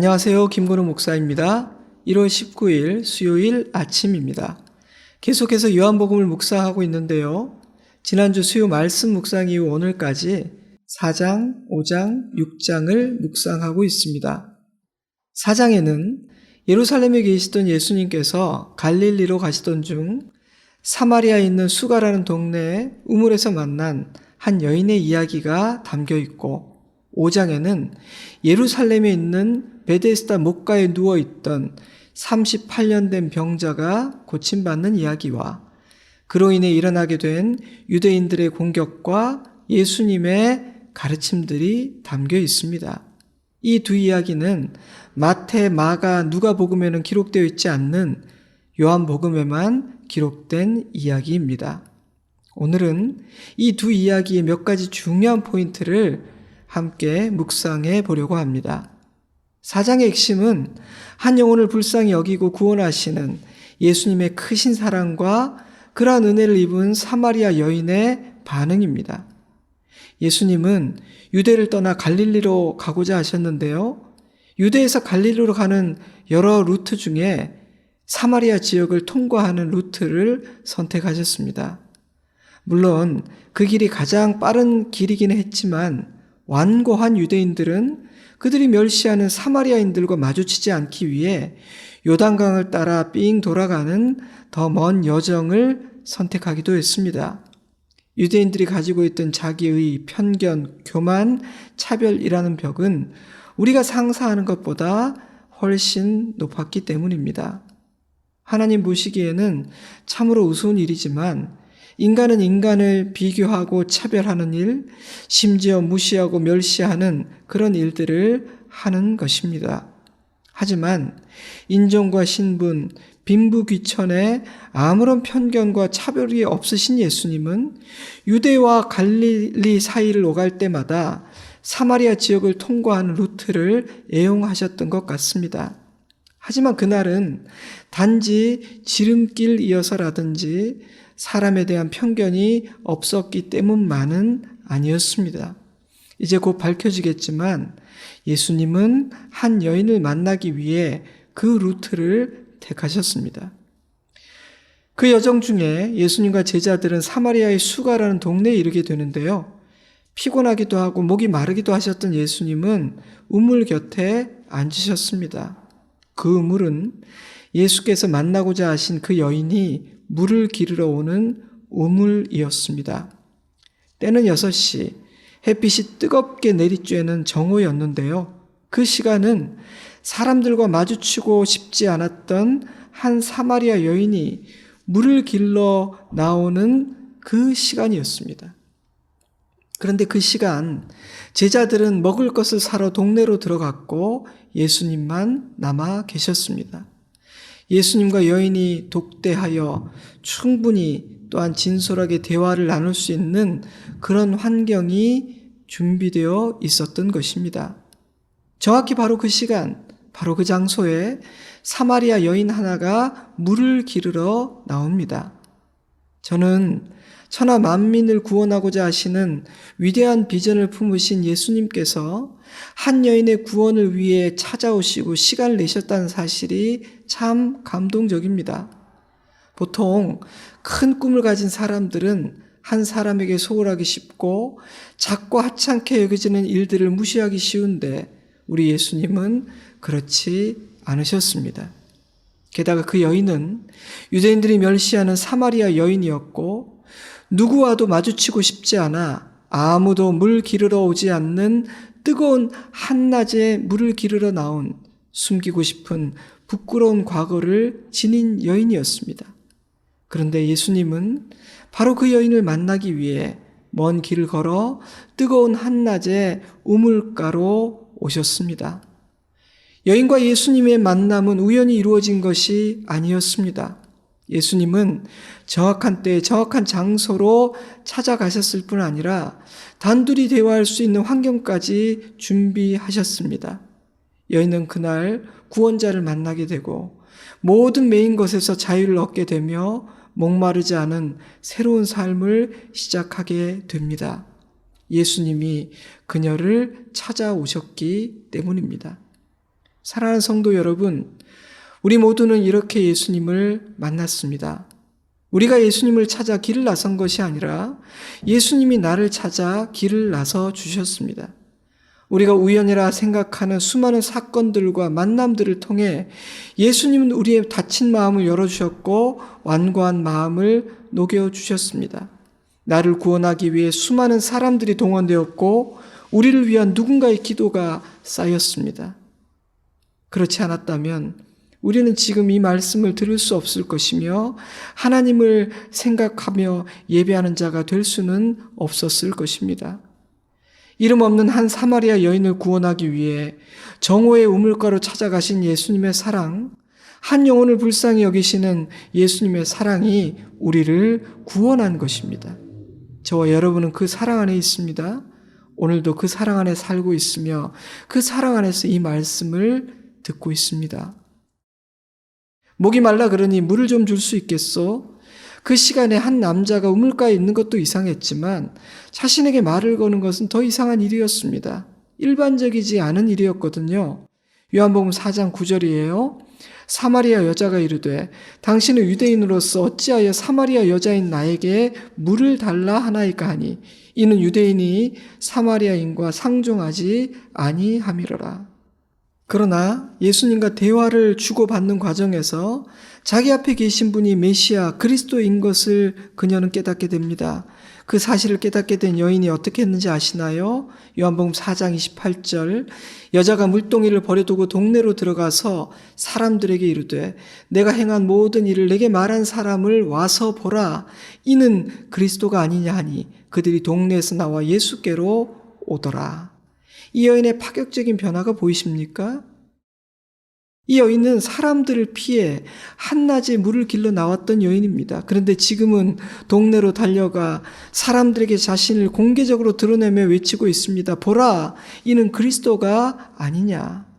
안녕하세요. 김건우 목사입니다. 1월 19일 수요일 아침입니다. 계속해서 요한복음을 묵상하고 있는데요. 지난주 수요 말씀 묵상 이후 오늘까지 4장, 5장, 6장을 묵상하고 있습니다. 4장에는 예루살렘에 계시던 예수님께서 갈릴리로 가시던 중 사마리아에 있는 수가라는 동네에 우물에서 만난 한 여인의 이야기가 담겨 있고 5장에는 예루살렘에 있는 베데스다 목가에 누워 있던 38년 된 병자가 고침받는 이야기와 그로 인해 일어나게 된 유대인들의 공격과 예수님의 가르침들이 담겨 있습니다. 이 두 이야기는 마태, 마가, 누가복음에는 기록되어 있지 않는 요한복음에만 기록된 이야기입니다. 오늘은 이 두 이야기의 몇 가지 중요한 포인트를 함께 묵상해 보려고 합니다. 사장의 핵심은 한 영혼을 불쌍히 여기고 구원하시는 예수님의 크신 사랑과 그러한 은혜를 입은 사마리아 여인의 반응입니다. 예수님은 유대를 떠나 갈릴리로 가고자 하셨는데요. 유대에서 갈릴리로 가는 여러 루트 중에 사마리아 지역을 통과하는 루트를 선택하셨습니다. 물론 그 길이 가장 빠른 길이긴 했지만 완고한 유대인들은 그들이 멸시하는 사마리아인들과 마주치지 않기 위해 요단강을 따라 삥 돌아가는 더 먼 여정을 선택하기도 했습니다. 유대인들이 가지고 있던 자기의 편견, 교만, 차별이라는 벽은 우리가 상상하는 것보다 훨씬 높았기 때문입니다. 하나님 보시기에는 참으로 우스운 일이지만 인간은 인간을 비교하고 차별하는 일, 심지어 무시하고 멸시하는 그런 일들을 하는 것입니다. 하지만 인종과 신분, 빈부귀천에 아무런 편견과 차별이 없으신 예수님은 유대와 갈릴리 사이를 오갈 때마다 사마리아 지역을 통과하는 루트를 애용하셨던 것 같습니다. 하지만 그날은 단지 지름길 이어서라든지 사람에 대한 편견이 없었기 때문만은 아니었습니다. 이제 곧 밝혀지겠지만 예수님은 한 여인을 만나기 위해 그 루트를 택하셨습니다. 그 여정 중에 예수님과 제자들은 사마리아의 수가라는 동네에 이르게 되는데요. 피곤하기도 하고 목이 마르기도 하셨던 예수님은 우물 곁에 앉으셨습니다. 그 우물은 예수께서 만나고자 하신 그 여인이 물을 기르러 오는 우물이었습니다. 때는 6시, 햇빛이 뜨겁게 내리쬐는 정오였는데요. 그 시간은 사람들과 마주치고 싶지 않았던 한 사마리아 여인이 물을 길러 나오는 그 시간이었습니다. 그런데 그 시간, 제자들은 먹을 것을 사러 동네로 들어갔고 예수님만 남아 계셨습니다. 예수님과 여인이 독대하여 충분히 또한 진솔하게 대화를 나눌 수 있는 그런 환경이 준비되어 있었던 것입니다. 정확히 바로 그 시간, 바로 그 장소에 사마리아 여인 하나가 물을 기르러 나옵니다. 저는 천하 만민을 구원하고자 하시는 위대한 비전을 품으신 예수님께서 한 여인의 구원을 위해 찾아오시고 시간을 내셨다는 사실이 참 감동적입니다. 보통 큰 꿈을 가진 사람들은 한 사람에게 소홀하기 쉽고 작고 하찮게 여겨지는 일들을 무시하기 쉬운데 우리 예수님은 그렇지 않으셨습니다. 게다가 그 여인은 유대인들이 멸시하는 사마리아 여인이었고 누구와도 마주치고 싶지 않아 아무도 물 기르러 오지 않는 뜨거운 한낮에 물을 기르러 나온 숨기고 싶은 부끄러운 과거를 지닌 여인이었습니다. 그런데 예수님은 바로 그 여인을 만나기 위해 먼 길을 걸어 뜨거운 한낮에 우물가로 오셨습니다. 여인과 예수님의 만남은 우연히 이루어진 것이 아니었습니다. 예수님은 정확한 때, 정확한 장소로 찾아가셨을 뿐 아니라 단둘이 대화할 수 있는 환경까지 준비하셨습니다. 여인은 그날 구원자를 만나게 되고 모든 메인 것에서 자유를 얻게 되며 목마르지 않은 새로운 삶을 시작하게 됩니다. 예수님이 그녀를 찾아오셨기 때문입니다. 사랑하는 성도 여러분, 우리 모두는 이렇게 예수님을 만났습니다. 우리가 예수님을 찾아 길을 나선 것이 아니라 예수님이 나를 찾아 길을 나서 주셨습니다. 우리가 우연이라 생각하는 수많은 사건들과 만남들을 통해 예수님은 우리의 닫힌 마음을 열어주셨고 완고한 마음을 녹여주셨습니다. 나를 구원하기 위해 수많은 사람들이 동원되었고 우리를 위한 누군가의 기도가 쌓였습니다. 그렇지 않았다면 우리는 지금 이 말씀을 들을 수 없을 것이며 하나님을 생각하며 예배하는 자가 될 수는 없었을 것입니다. 이름 없는 한 사마리아 여인을 구원하기 위해 정오의 우물가로 찾아가신 예수님의 사랑, 한 영혼을 불쌍히 여기시는 예수님의 사랑이 우리를 구원한 것입니다. 저와 여러분은 그 사랑 안에 있습니다. 오늘도 그 사랑 안에 살고 있으며 그 사랑 안에서 이 말씀을 듣고 있습니다. 목이 말라 그러니 물을 좀 줄 수 있겠소? 그 시간에 한 남자가 우물가에 있는 것도 이상했지만 자신에게 말을 거는 것은 더 이상한 일이었습니다. 일반적이지 않은 일이었거든요. 요한복음 4장 9절이에요. 사마리아 여자가 이르되 당신은 유대인으로서 어찌하여 사마리아 여자인 나에게 물을 달라 하나이까 하니 이는 유대인이 사마리아인과 상종하지 아니함이로라. 그러나 예수님과 대화를 주고받는 과정에서 자기 앞에 계신 분이 메시아 그리스도인 것을 그녀는 깨닫게 됩니다. 그 사실을 깨닫게 된 여인이 어떻게 했는지 아시나요? 요한복음 4장 28절 여자가 물동이를 버려두고 동네로 들어가서 사람들에게 이르되 내가 행한 모든 일을 내게 말한 사람을 와서 보라 이는 그리스도가 아니냐 하니 그들이 동네에서 나와 예수께로 오더라. 이 여인의 파격적인 변화가 보이십니까? 이 여인은 사람들을 피해 한낮에 물을 길러 나왔던 여인입니다. 그런데 지금은 동네로 달려가 사람들에게 자신을 공개적으로 드러내며 외치고 있습니다. 보라, 이는 그리스도가 아니냐.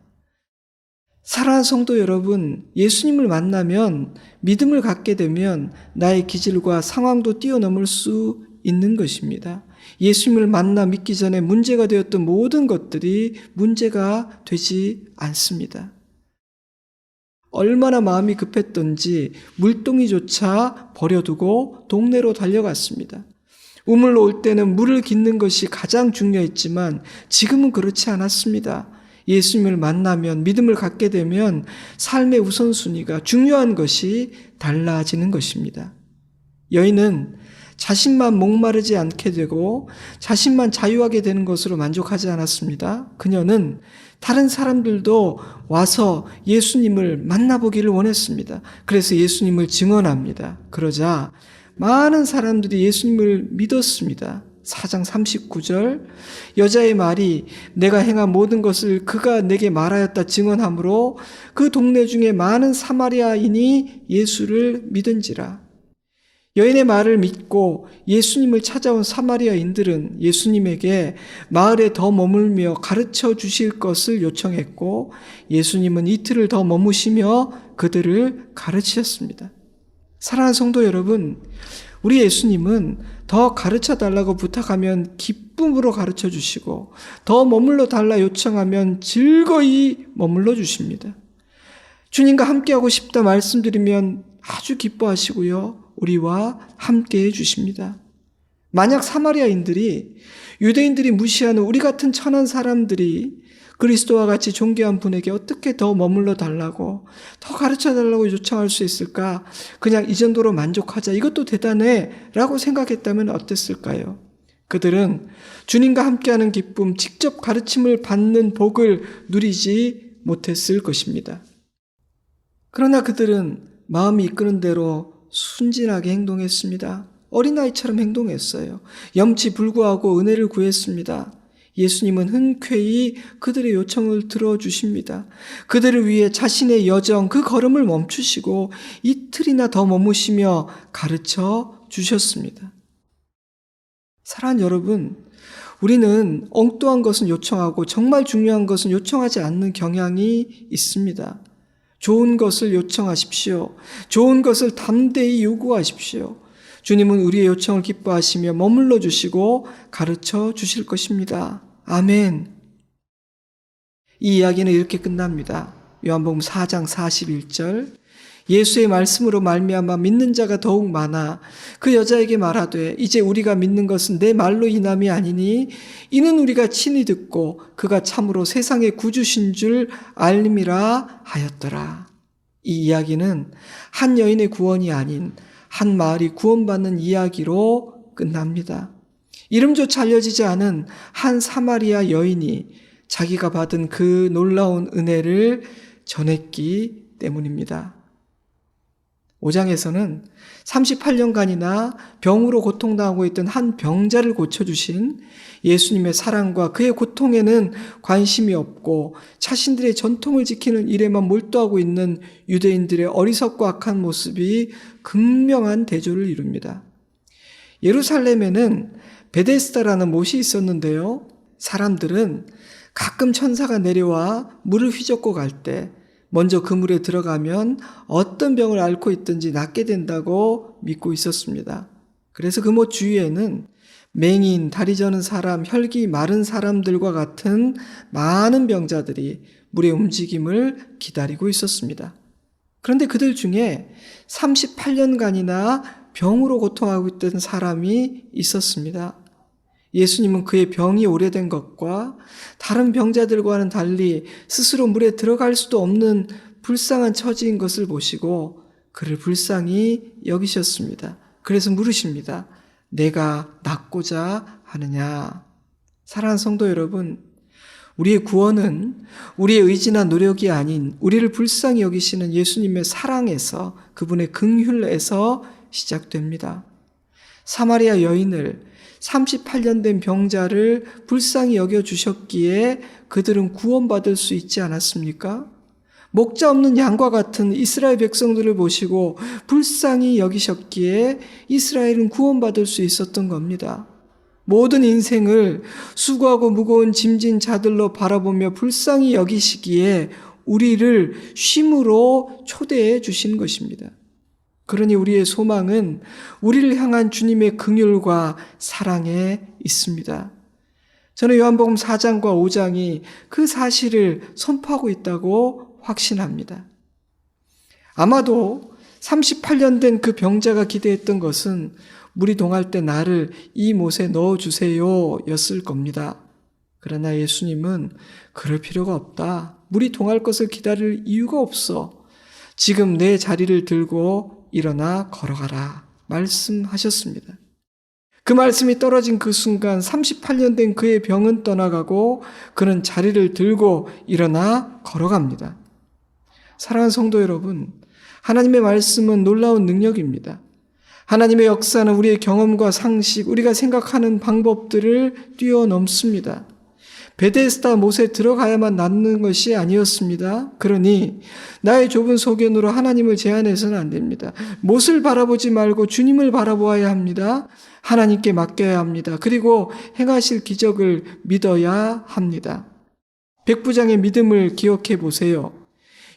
사랑하는 성도 여러분, 예수님을 만나면 믿음을 갖게 되면 나의 기질과 상황도 뛰어넘을 수 있는 것입니다. 예수님을 만나 믿기 전에 문제가 되었던 모든 것들이 문제가 되지 않습니다. 얼마나 마음이 급했던지 물동이조차 버려두고 동네로 달려갔습니다. 우물로 올 때는 물을 깃는 것이 가장 중요했지만 지금은 그렇지 않았습니다. 예수님을 만나면 믿음을 갖게 되면 삶의 우선순위가 중요한 것이 달라지는 것입니다. 여인은 자신만 목마르지 않게 되고 자신만 자유하게 되는 것으로 만족하지 않았습니다. 그녀는 다른 사람들도 와서 예수님을 만나보기를 원했습니다. 그래서 예수님을 증언합니다. 그러자 많은 사람들이 예수님을 믿었습니다. 4장 39절 여자의 말이 내가 행한 모든 것을 그가 내게 말하였다 증언하므로 그 동네 중에 많은 사마리아인이 예수를 믿은지라 여인의 말을 믿고 예수님을 찾아온 사마리아인들은 예수님에게 마을에 더 머물며 가르쳐 주실 것을 요청했고 예수님은 이틀을 더 머무시며 그들을 가르치셨습니다. 사랑하는 성도 여러분, 우리 예수님은 더 가르쳐 달라고 부탁하면 기쁨으로 가르쳐 주시고 더 머물러 달라 요청하면 즐거이 머물러 주십니다. 주님과 함께하고 싶다 말씀드리면 아주 기뻐하시고요. 우리와 함께 해 주십니다. 만약 사마리아인들이 유대인들이 무시하는 우리 같은 천한 사람들이 그리스도와 같이 존귀한 분에게 어떻게 더 머물러 달라고 더 가르쳐 달라고 요청할 수 있을까? 그냥 이 정도로 만족하자. 이것도 대단해. 라고 생각했다면 어땠을까요? 그들은 주님과 함께하는 기쁨, 직접 가르침을 받는 복을 누리지 못했을 것입니다. 그러나 그들은 마음이 이끄는 대로 순진하게 행동했습니다. 어린아이처럼 행동했어요. 염치 불구하고 은혜를 구했습니다. 예수님은 흔쾌히 그들의 요청을 들어주십니다. 그들을 위해 자신의 여정, 그 걸음을 멈추시고 이틀이나 더 머무시며 가르쳐 주셨습니다. 사랑하는 여러분, 우리는 엉뚱한 것은 요청하고 정말 중요한 것은 요청하지 않는 경향이 있습니다. 좋은 것을 요청하십시오. 좋은 것을 담대히 요구하십시오. 주님은 우리의 요청을 기뻐하시며 머물러 주시고 가르쳐 주실 것입니다. 아멘. 이 이야기는 이렇게 끝납니다. 요한복음 4장 41절 예수의 말씀으로 말미암아 믿는 자가 더욱 많아 그 여자에게 말하되 이제 우리가 믿는 것은 내 말로 인함이 아니니 이는 우리가 친히 듣고 그가 참으로 세상의 구주신 줄 알림이라 하였더라. 이 이야기는 한 여인의 구원이 아닌 한 마을이 구원받는 이야기로 끝납니다. 이름조차 알려지지 않은 한 사마리아 여인이 자기가 받은 그 놀라운 은혜를 전했기 때문입니다. 5장에서는 38년간이나 병으로 고통당하고 있던 한 병자를 고쳐주신 예수님의 사랑과 그의 고통에는 관심이 없고 자신들의 전통을 지키는 일에만 몰두하고 있는 유대인들의 어리석고 악한 모습이 극명한 대조를 이룹니다. 예루살렘에는 베데스다라는 못이 있었는데요. 사람들은 가끔 천사가 내려와 물을 휘젓고 갈 때 먼저 그 물에 들어가면 어떤 병을 앓고 있든지 낫게 된다고 믿고 있었습니다. 그래서 그못 주위에는 맹인, 다리 저는 사람, 혈기 마른 사람들과 같은 많은 병자들이 물의 움직임을 기다리고 있었습니다. 그런데 그들 중에 38년간이나 병으로 고통하고 있던 사람이 있었습니다. 예수님은 그의 병이 오래된 것과 다른 병자들과는 달리 스스로 물에 들어갈 수도 없는 불쌍한 처지인 것을 보시고 그를 불쌍히 여기셨습니다. 그래서 물으십니다. 내가 낫고자 하느냐? 사랑하는 성도 여러분, 우리의 구원은 우리의 의지나 노력이 아닌 우리를 불쌍히 여기시는 예수님의 사랑에서 그분의 긍휼에서 시작됩니다. 사마리아 여인을 38년 된 병자를 불쌍히 여겨 주셨기에 그들은 구원받을 수 있지 않았습니까? 목자 없는 양과 같은 이스라엘 백성들을 보시고 불쌍히 여기셨기에 이스라엘은 구원받을 수 있었던 겁니다. 모든 인생을 수고하고 무거운 짐진 자들로 바라보며 불쌍히 여기시기에 우리를 쉼으로 초대해 주신 것입니다. 그러니 우리의 소망은 우리를 향한 주님의 긍휼과 사랑에 있습니다. 저는 요한복음 4장과 5장이 그 사실을 선포하고 있다고 확신합니다. 아마도 38년 된 그 병자가 기대했던 것은 물이 동할 때 나를 이 못에 넣어 주세요 였을 겁니다. 그러나 예수님은 그럴 필요가 없다. 물이 동할 것을 기다릴 이유가 없어. 지금 내 자리를 들고 일어나 걸어가라. 말씀하셨습니다. 그 말씀이 떨어진 그 순간 38년 된 그의 병은 떠나가고 그는 자리를 들고 일어나 걸어갑니다. 사랑하는 성도 여러분, 하나님의 말씀은 놀라운 능력입니다. 하나님의 역사는 우리의 경험과 상식, 우리가 생각하는 방법들을 뛰어넘습니다. 베데스다 못에 들어가야만 낫는 것이 아니었습니다. 그러니 나의 좁은 소견으로 하나님을 제한해서는 안 됩니다. 못을 바라보지 말고 주님을 바라보아야 합니다. 하나님께 맡겨야 합니다. 그리고 행하실 기적을 믿어야 합니다. 백부장의 믿음을 기억해 보세요.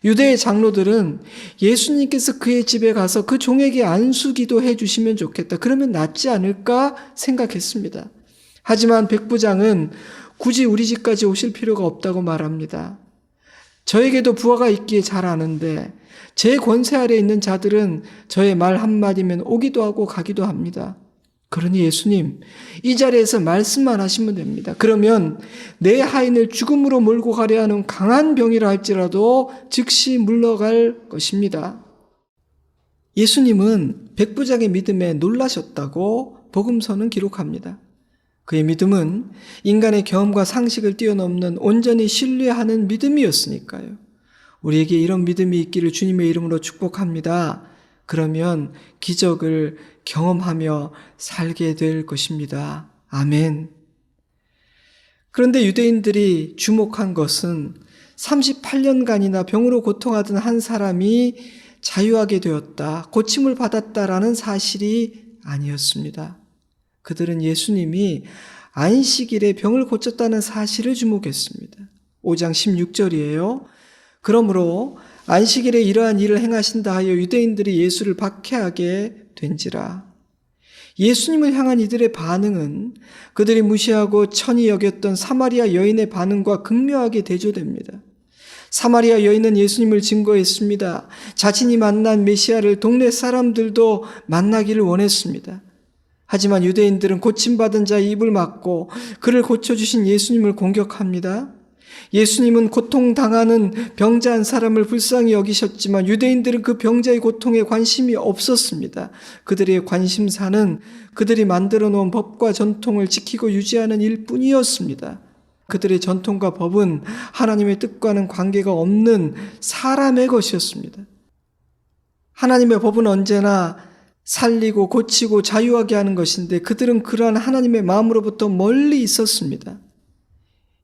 유대의 장로들은 예수님께서 그의 집에 가서 그 종에게 안수기도 해 주시면 좋겠다. 그러면 낫지 않을까 생각했습니다. 하지만 백부장은 굳이 우리 집까지 오실 필요가 없다고 말합니다. 저에게도 부하가 있기에 잘 아는데 제 권세 아래 있는 자들은 저의 말 한마디면 오기도 하고 가기도 합니다. 그러니 예수님, 이 자리에서 말씀만 하시면 됩니다. 그러면 내 하인을 죽음으로 몰고 가려 하는 강한 병이라 할지라도 즉시 물러갈 것입니다. 예수님은 백부장의 믿음에 놀라셨다고 복음서는 기록합니다. 그의 믿음은 인간의 경험과 상식을 뛰어넘는 온전히 신뢰하는 믿음이었으니까요. 우리에게 이런 믿음이 있기를 주님의 이름으로 축복합니다. 그러면 기적을 경험하며 살게 될 것입니다. 아멘. 그런데 유대인들이 주목한 것은 38년간이나 병으로 고통하던 한 사람이 자유하게 되었다, 고침을 받았다라는 사실이 아니었습니다. 그들은 예수님이 안식일에 병을 고쳤다는 사실을 주목했습니다. 5장 16절이에요. 그러므로 안식일에 이러한 일을 행하신다 하여 유대인들이 예수를 박해하게 된지라. 예수님을 향한 이들의 반응은 그들이 무시하고 천히 여겼던 사마리아 여인의 반응과 극명하게 대조됩니다. 사마리아 여인은 예수님을 증거했습니다. 자신이 만난 메시아를 동네 사람들도 만나기를 원했습니다. 하지만 유대인들은 고침받은 자의 입을 막고 그를 고쳐주신 예수님을 공격합니다. 예수님은 고통당하는 병자한 사람을 불쌍히 여기셨지만 유대인들은 그 병자의 고통에 관심이 없었습니다. 그들의 관심사는 그들이 만들어 놓은 법과 전통을 지키고 유지하는 일 뿐이었습니다. 그들의 전통과 법은 하나님의 뜻과는 관계가 없는 사람의 것이었습니다. 하나님의 법은 언제나 살리고 고치고 자유하게 하는 것인데 그들은 그러한 하나님의 마음으로부터 멀리 있었습니다.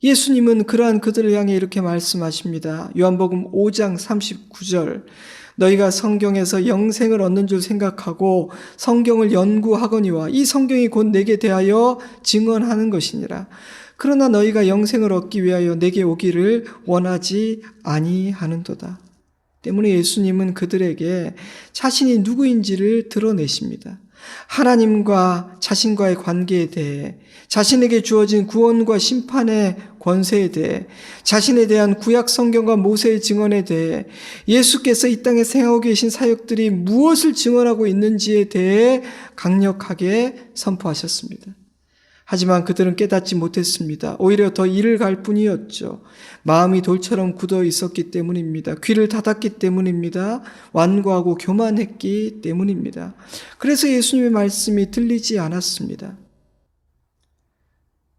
예수님은 그러한 그들을 향해 이렇게 말씀하십니다. 요한복음 5장 39절. 너희가 성경에서 영생을 얻는 줄 생각하고 성경을 연구하거니와 이 성경이 곧 내게 대하여 증언하는 것이니라. 그러나 너희가 영생을 얻기 위하여 내게 오기를 원하지 아니하는도다. 때문에 예수님은 그들에게 자신이 누구인지를 드러내십니다. 하나님과 자신과의 관계에 대해 자신에게 주어진 구원과 심판의 권세에 대해 자신에 대한 구약 성경과 모세의 증언에 대해 예수께서 이 땅에 생하고 계신 사역들이 무엇을 증언하고 있는지에 대해 강력하게 선포하셨습니다. 하지만 그들은 깨닫지 못했습니다. 오히려 더 이를 갈 뿐이었죠. 마음이 돌처럼 굳어 있었기 때문입니다. 귀를 닫았기 때문입니다. 완고하고 교만했기 때문입니다. 그래서 예수님의 말씀이 들리지 않았습니다.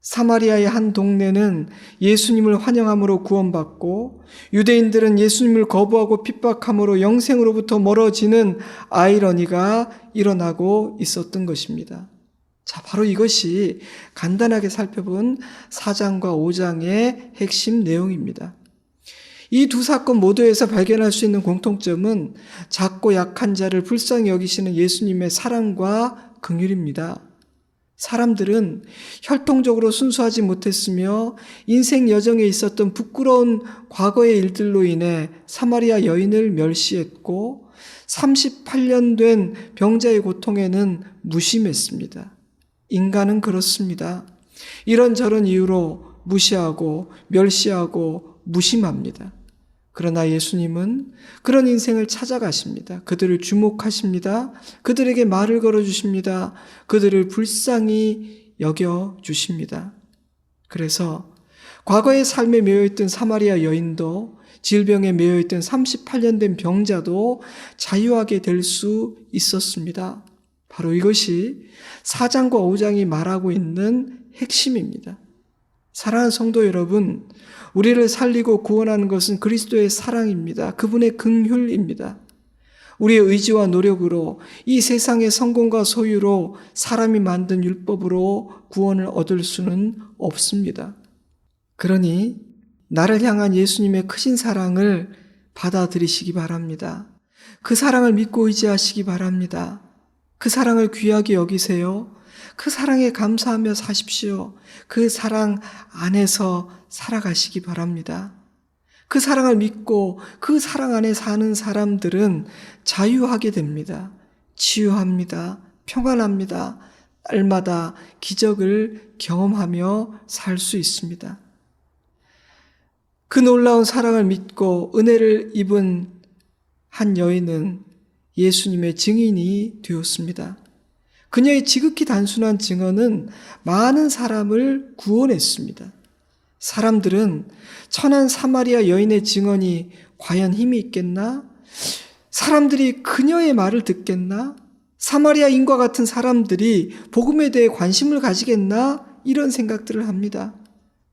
사마리아의 한 동네는 예수님을 환영함으로 구원받고 유대인들은 예수님을 거부하고 핍박함으로 영생으로부터 멀어지는 아이러니가 일어나고 있었던 것입니다. 자, 바로 이것이 간단하게 살펴본 4장과 5장의 핵심 내용입니다. 이 두 사건 모두에서 발견할 수 있는 공통점은 작고 약한 자를 불쌍히 여기시는 예수님의 사랑과 긍휼입니다. 사람들은 혈통적으로 순수하지 못했으며 인생 여정에 있었던 부끄러운 과거의 일들로 인해 사마리아 여인을 멸시했고 38년 된 병자의 고통에는 무심했습니다. 인간은 그렇습니다. 이런저런 이유로 무시하고 멸시하고 무심합니다. 그러나 예수님은 그런 인생을 찾아가십니다. 그들을 주목하십니다. 그들에게 말을 걸어주십니다. 그들을 불쌍히 여겨주십니다. 그래서 과거의 삶에 매여있던 사마리아 여인도 질병에 매여있던 38년 된 병자도 자유하게 될 수 있었습니다. 바로 이것이 4장과 5장이 말하고 있는 핵심입니다. 사랑하는 성도 여러분, 우리를 살리고 구원하는 것은 그리스도의 사랑입니다. 그분의 긍휼입니다. 우리의 의지와 노력으로 이 세상의 성공과 소유로 사람이 만든 율법으로 구원을 얻을 수는 없습니다. 그러니 나를 향한 예수님의 크신 사랑을 받아들이시기 바랍니다. 그 사랑을 믿고 의지하시기 바랍니다. 그 사랑을 귀하게 여기세요. 그 사랑에 감사하며 사십시오. 그 사랑 안에서 살아가시기 바랍니다. 그 사랑을 믿고 그 사랑 안에 사는 사람들은 자유하게 됩니다. 치유합니다. 평안합니다. 날마다 기적을 경험하며 살 수 있습니다. 그 놀라운 사랑을 믿고 은혜를 입은 한 여인은 예수님의 증인이 되었습니다. 그녀의 지극히 단순한 증언은 많은 사람을 구원했습니다. 사람들은 천한 사마리아 여인의 증언이 과연 힘이 있겠나? 사람들이 그녀의 말을 듣겠나? 사마리아인과 같은 사람들이 복음에 대해 관심을 가지겠나? 이런 생각들을 합니다.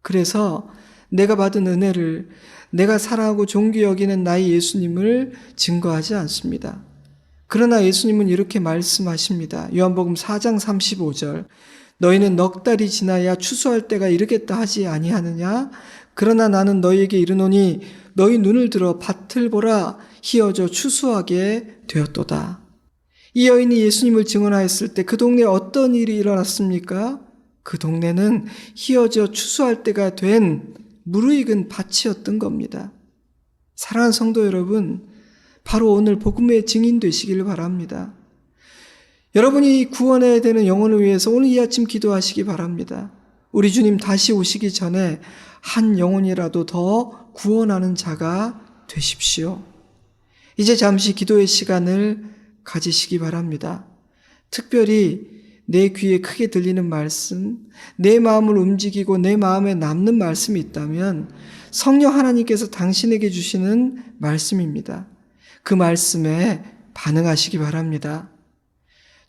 그래서 내가 받은 은혜를 내가 사랑하고 존귀 여기는 나의 예수님을 증거하지 않습니다. 그러나 예수님은 이렇게 말씀하십니다. 요한복음 4장 35절. 너희는 넉 달이 지나야 추수할 때가 이르겠다 하지 아니하느냐? 그러나 나는 너희에게 이르노니 너희 눈을 들어 밭을 보라 희어져 추수하게 되었도다. 이 여인이 예수님을 증언하였을 때 그 동네에 어떤 일이 일어났습니까? 그 동네는 희어져 추수할 때가 된 무르익은 밭이었던 겁니다. 사랑하는 성도 여러분, 바로 오늘 복음의 증인 되시기를 바랍니다. 여러분이 구원해야 되는 영혼을 위해서 오늘 이 아침 기도하시기 바랍니다. 우리 주님 다시 오시기 전에 한 영혼이라도 더 구원하는 자가 되십시오. 이제 잠시 기도의 시간을 가지시기 바랍니다. 특별히 내 귀에 크게 들리는 말씀, 내 마음을 움직이고 내 마음에 남는 말씀이 있다면 성령 하나님께서 당신에게 주시는 말씀입니다. 그 말씀에 반응하시기 바랍니다.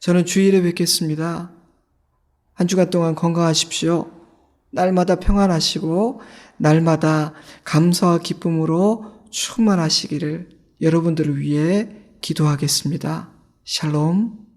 저는 주일에 뵙겠습니다. 한 주간 동안 건강하십시오. 날마다 평안하시고 날마다 감사와 기쁨으로 충만하시기를 여러분들을 위해 기도하겠습니다. 샬롬.